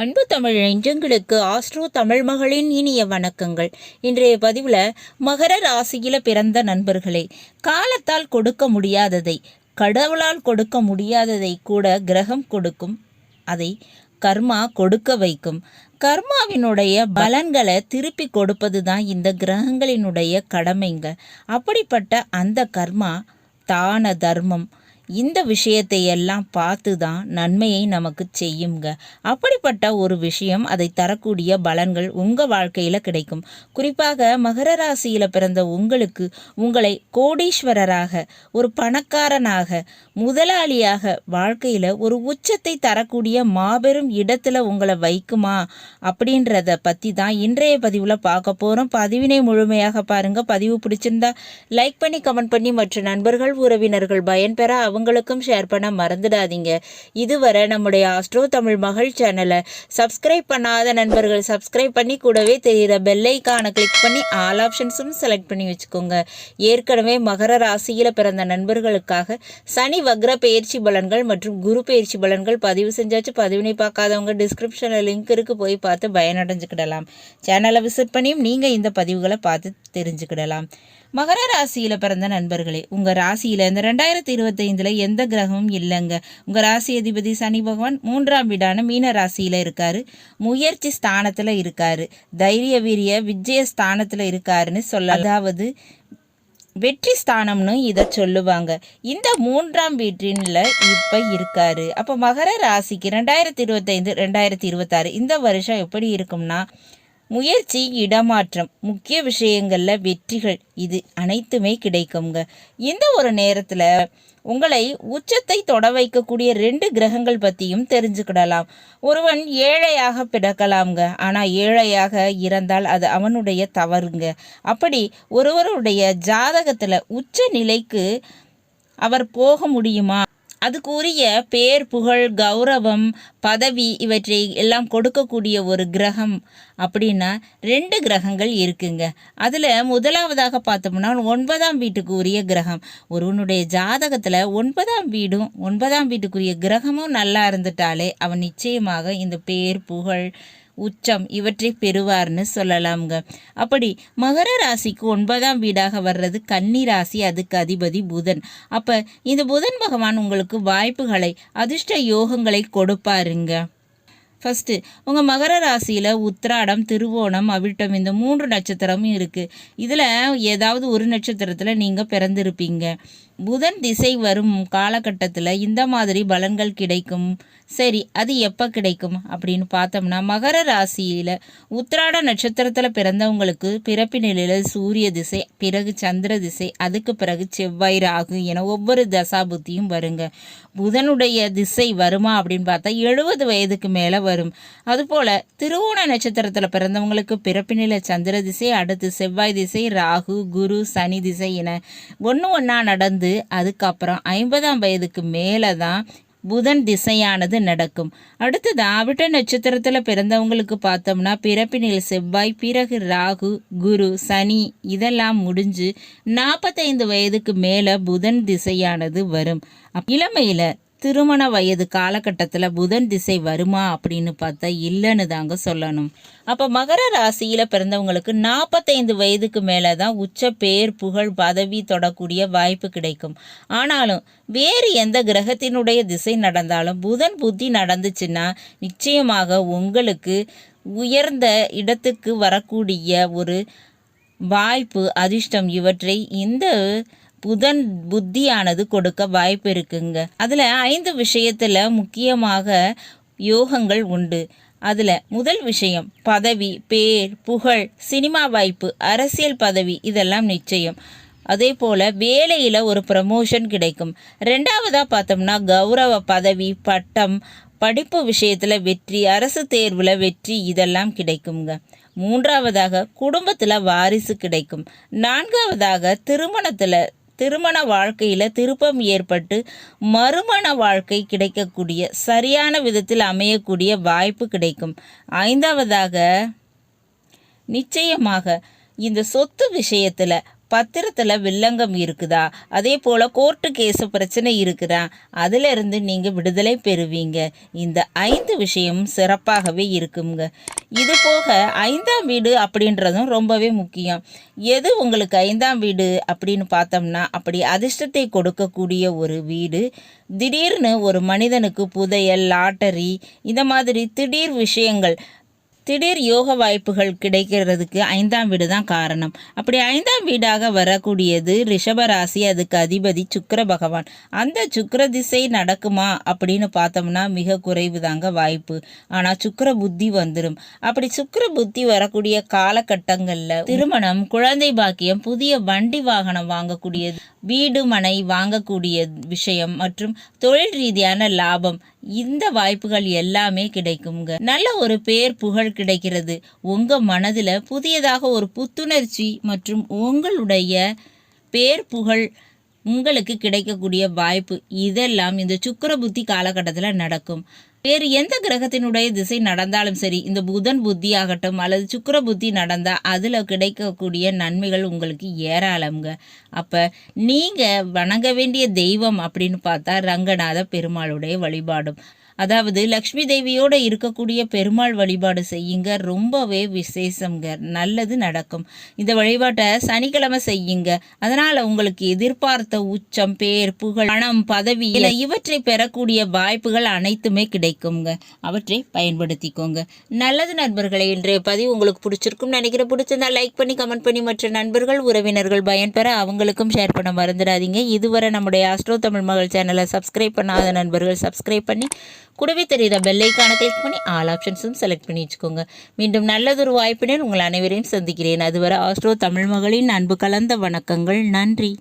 அன்பு தமிழ் நெஞ்சங்களுக்கு ஆஸ்ட்ரோ தமிழ் மகளின் இனிய வணக்கங்கள். இன்றைய பதிவில் மகர ராசியில பிறந்த நண்பர்களே காலத்தால் கொடுக்க முடியாததை கடவுளால் கொடுக்க முடியாததை கூட கிரகம் கொடுக்கும். அதை கர்மா கொடுக்க வைக்கும். கர்மாவினுடைய பலன்களை திருப்பி கொடுப்பது தான் இந்த கிரகங்களினுடைய கடமைங்க. அப்படிப்பட்ட அந்த கர்மா தான தர்மம். இந்த விஷயத்தை எல்லாம் பார்த்து தான் நன்மையை நமக்கு செய்யுங்க. அப்படிப்பட்ட ஒரு விஷயம் அதை தரக்கூடிய பலன்கள் உங்கள் வாழ்க்கையில் கிடைக்கும். குறிப்பாக மகர ராசியில் பிறந்த உங்களுக்கு உங்களை கோடீஸ்வரராக ஒரு பணக்காரனாக முதலாளியாக வாழ்க்கையில் ஒரு உச்சத்தை தரக்கூடிய மாபெரும் இடத்துல உங்களை வைக்குமா அப்படின்றத பற்றி தான் இன்றைய பதிவில் பார்க்க போகிறோம் பதிவினை முழுமையாக பாருங்கள் பதிவு பிடிச்சிருந்தா லைக் பண்ணி கமெண்ட் பண்ணி மற்ற நண்பர்கள் உறவினர்கள் பயன்பெற அவங்களுக்கும் ஷேர் பண்ண மறந்துடாதீங்க. இதுவரை நம்முடைய ஆஸ்ட்ரோ தமிழ் மகள் சேனலை சப்ஸ்கிரைப் பண்ணாத நண்பர்கள் சப்ஸ்கிரைப் பண்ணி கூடவே தெரிகிற பெல்லைக்கானை கிளிக் பண்ணி ஆல் ஆப்ஷன்ஸும் செலக்ட் பண்ணி வச்சுக்கோங்க. ஏற்கனவே மகர ராசியில் பிறந்த நண்பர்களுக்காக சனி வக்ர பயிற்சி பலன்கள் மற்றும் குரு பயிற்சி பலன்கள் பதிவு செஞ்சாச்சு. பதிவினை பார்க்காதவங்க டிஸ்கிரிப்ஷனில் லிங்க் இருக்கு போய் பார்த்து பயனடைஞ்சுக்கிடலாம். சேனலை விசிட் பண்ணியும் நீங்கள் இந்த பதிவுகளை பார்த்து தெரிஞ்சுக்கிடலாம். மகர ராசியில் பிறந்த நண்பர்களே உங்கள் ராசியில் இந்த ரெண்டாயிரத்தி இருபத்தைந்தில் எந்த கிரகமும் இல்லைங்க. உங்கள் ராசி அதிபதி சனி பகவான் மூன்றாம் வீடான மீன ராசியில் இருக்காரு. முயற்சி ஸ்தானத்தில் இருக்காரு. தைரிய வீரிய விஜய ஸ்தானத்தில் இருக்காருன்னு சொல்ல அதாவது வெற்றி ஸ்தானம்னு இதை சொல்லுவாங்க. இந்த மூன்றாம் வீட்டின்ல இப்போ இருக்காரு. அப்போ மகர ராசிக்கு ரெண்டாயிரத்தி இருபத்தைந்து ரெண்டாயிரத்தி இருபத்தாறு இந்த வருஷம் எப்படி இருக்கும்னா முயற்சி இடமாற்றம் முக்கிய விஷயங்களில் வெற்றிகள் இது அனைத்துமே கிடைக்குங்க இந்த ஒரு நேரத்தில் உங்களை உச்சத்தை தொட வைக்கக்கூடிய ரெண்டு கிரகங்கள் பற்றியும் தெரிஞ்சுக்கிடலாம். ஒருவன் ஏழையாக பிறக்கலாம்ங்க. ஆனால் ஏழையாக இறந்தால் அது அவனுடைய தவறுங்க. அப்படி ஒருவருடைய ஜாதகத்தில் உச்ச நிலைக்கு அவர் போக முடியுமா? அதுக்குரிய பேர் புகழ் கௌரவம் பதவி இவற்றை எல்லாம் கொடுக்கக்கூடிய ஒரு கிரகம் அப்படின்னா ரெண்டு கிரகங்கள் இருக்குங்க. அதில் முதலாவதாக பார்த்தோம்னா ஒன்பதாம் வீட்டுக்கு உரிய கிரகம். ஒருவனுடைய ஜாதகத்தில் ஒன்பதாம் வீடும் ஒன்பதாம் வீட்டுக்குரிய கிரகமும் நல்லா இருந்துட்டாலே அவன் நிச்சயமாக இந்த பேர் புகழ் உச்சம் இவற்றை பெறுவார்னு சொல்லலாம்ங்க. அப்படி மகர ராசிக்கு ஒன்பதாம் வீடாக வர்றது கன்னி ராசி அதுக்கு அதிபதி புதன். அப்போ இந்த புதன் பகவான் உங்களுக்கு வாய்ப்புகளை அதிர்ஷ்ட யோகங்களை கொடுப்பாருங்க. ஃபஸ்ட்டு உங்கள் மகர ராசியில் உத்திராடம் திருவோணம் அவிட்டம் இந்த மூன்று நட்சத்திரமும் இருக்குது இதில் ஏதாவது ஒரு நட்சத்திரத்தில் நீங்கள் பிறந்திருப்பீங்க. புதன் திசை வரும் காலகட்டத்தில் இந்த மாதிரி பலன்கள் கிடைக்கும். சரி அது எப்போ கிடைக்கும் அப்படின்னு பார்த்தோம்னா மகர ராசியில் உத்திராட நட்சத்திரத்தில் பிறந்தவங்களுக்கு பிறப்பு நிலையில் சூரிய திசை பிறகு சந்திர திசை அதுக்கு பிறகு செவ்வாய் ராகு என ஒவ்வொரு தசாபுத்தியும் வருங்க. புதனுடைய திசை வருமா அப்படின்னு பார்த்தா எழுபது வயதுக்கு மேலே வரும். அதுபோல் திருவோண நட்சத்திரத்தில் பிறந்தவங்களுக்கு பிறப்பினில சந்திர திசை அடுத்து செவ்வாய் திசை ராகு குரு சனி திசை என ஒன்று ஒன்றா நடந்து அதுக்கப்புறம் ஐம்பதாம் வயதுக்கு மேலே தான் புதன் திசையானது நடக்கும். அடுத்தது அவிட்ட நட்சத்திரத்தில் பிறந்தவங்களுக்கு பார்த்தோம்னா பிறப்பினில் செவ்வாய் பிறகு ராகு குரு சனி இதெல்லாம் முடிஞ்சு நாற்பத்தைந்து வயதுக்கு மேலே புதன் திசையானது வரும். இளமையில் திருமண வயது காலகட்டத்தில் புதன் திசை வருமா அப்படின்னு பார்த்தா இல்லைன்னு தாங்க சொல்லணும். அப்போ மகர ராசியில் பிறந்தவங்களுக்கு நாற்பத்தைந்து வயதுக்கு மேலே தான் உச்ச பேர் புகழ் பதவி தொடக்கூடிய வாய்ப்பு கிடைக்கும். ஆனாலும் வேறு எந்த கிரகத்தினுடைய திசை நடந்தாலும் புதன் புத்தி நடந்துச்சுன்னா நிச்சயமாக உங்களுக்கு உயர்ந்த இடத்துக்கு வரக்கூடிய ஒரு வாய்ப்பு அதிர்ஷ்டம் இவற்றை இந்த புதன் புத்தியானது கொடுக்க வாய்ப்பு இருக்குங்க. அதில் ஐந்து விஷயத்தில் முக்கியமாக யோகங்கள் உண்டு. அதில் முதல் விஷயம் பதவி பேர் புகழ் சினிமா வாய்ப்பு அரசியல் பதவி இதெல்லாம் நிச்சயம். அதே போல் வேலையில் ஒரு ப்ரமோஷன் கிடைக்கும். ரெண்டாவதாக பார்த்தோம்னா கௌரவ பதவி பட்டம் படிப்பு விஷயத்தில் வெற்றி அரசு தேர்வில் வெற்றி இதெல்லாம் கிடைக்குங்க. மூன்றாவதாக குடும்பத்தில் வாரிசு கிடைக்கும். நான்காவதாக திருமணத்தில் திருமண வாழ்க்கையில் திருப்பம் ஏற்பட்டு மறுமண வாழ்க்கை கிடைக்கக்கூடிய சரியான விதத்தில் அமையக்கூடிய வாய்ப்பு கிடைக்கும். ஐந்தாவதாக நிச்சயமாக இந்த சொத்து விஷயத்தில் பத்திரத்தில் வில்லங்கம் இருக்குதா? அதே போல் கோர்ட்டு கேஸு பிரச்சனை இருக்குதா? அதிலிருந்து நீங்கள் விடுதலை பெறுவீங்க. இந்த ஐந்து விஷயம் சிறப்பாகவே இருக்குங்க. இது போக ஐந்தாம் வீடு அப்படின்றதும் ரொம்பவே முக்கியம். எது உங்களுக்கு ஐந்தாம் வீடு அப்படின்னு பார்த்தோம்னா அப்படி அதிர்ஷ்டத்தை கொடுக்கக்கூடிய ஒரு வீடு. திடீர்னு ஒரு மனிதனுக்கு புதையல் லாட்டரி இந்த மாதிரி திடீர் விஷயங்கள். திடீர் யோக வாய்ப்புகள் கிடைக்கிறதுக்கு ஐந்தாம் வீடு தான் காரணம். அப்படி ஐந்தாம் வீடாக வரக்கூடியது ரிஷபராசி அதுக்கு அதிபதி சுக்கர பகவான். அந்த சுக்கிர திசை நடக்குமா அப்படின்னு பார்த்தோம்னா மிக குறைவு தாங்க வாய்ப்பு. ஆனால் சுக்கர புத்தி வந்துடும் அப்படி சுக்கர புத்தி வரக்கூடிய காலகட்டங்களில் திருமணம் குழந்தை பாக்கியம் புதிய வண்டி வாகனம் வாங்கக்கூடியது வீடு மனை வாங்கக்கூடிய விஷயம் மற்றும் தொழில் ரீதியான லாபம் இந்த வாய்ப்புகள் எல்லாமே கிடைக்குங்க நல்ல ஒரு பேர் புகழ் கிடைக்கிறது. உங்க மனதில் புதியதாக ஒரு புத்துணர்ச்சி மற்றும் உங்களுடைய பேர் புகழ் உங்களுக்கு கிடைக்கக்கூடிய வாய்ப்பு இதெல்லாம் இந்த சுக்கிர புத்தி காலகட்டத்தில் நடக்கும். வேறு எந்த கிரகத்தினுடைய திசை நடந்தாலும் சரி இந்த புதன் புத்தி ஆகட்டும் அல்லது சுக்கர புத்தி நடந்தால் அதில் கிடைக்கக்கூடிய நன்மைகள் உங்களுக்கு ஏராளம்ங்க. அப்போ நீங்கள் வணங்க வேண்டிய தெய்வம் அப்படின்னு பார்த்தா ரங்கநாத பெருமாளுடைய வழிபாடும். அதாவது லக்ஷ்மி தேவியோட இருக்கக்கூடிய பெருமாள் வழிபாடு செய்யுங்க. ரொம்பவே விசேஷங்க நல்லது நடக்கும். இந்த வழிபாட்டை சனிக்கிழமை செய்யுங்க. அதனால உங்களுக்கு எதிர்பார்த்த உச்சம் பேர் புகழ் பணம் பதவி இவற்றை பெறக்கூடிய வாய்ப்புகள் அனைத்துமே கிடைக்குங்க. அவற்றை பயன்படுத்திக்கோங்க. நல்லது நண்பர்களை இன்றைய பதிவு உங்களுக்கு பிடிச்சிருக்கும் நினைக்கிற பிடிச்சிருந்தா லைக் பண்ணி கமெண்ட் பண்ணி மற்ற நண்பர்கள் உறவினர்கள் பயன்பெற அவங்களுக்கும் ஷேர் பண்ண மறந்துடாதீங்க. இதுவரை நம்முடைய ஆஸ்ட்ரோ தமிழ் மகள் சேனலை சப்ஸ்கிரைப் பண்ணாத நண்பர்கள் சப்ஸ்கிரைப் பண்ணி கூடவே தெரியுற பெல்லைக்கான கிளிக் பண்ணி ஆல் ஆப்ஷன்ஸும் செலக்ட் பண்ணி வச்சுக்கோங்க. மீண்டும் நல்லதொரு வாய்ப்பினர் உங்கள் அனைவரையும் சந்திக்கிறேன். அதுவரை ஆஸ்ட்ரோ தமிழ் மகளின் அன்பு கலந்த வணக்கங்கள். நன்றி.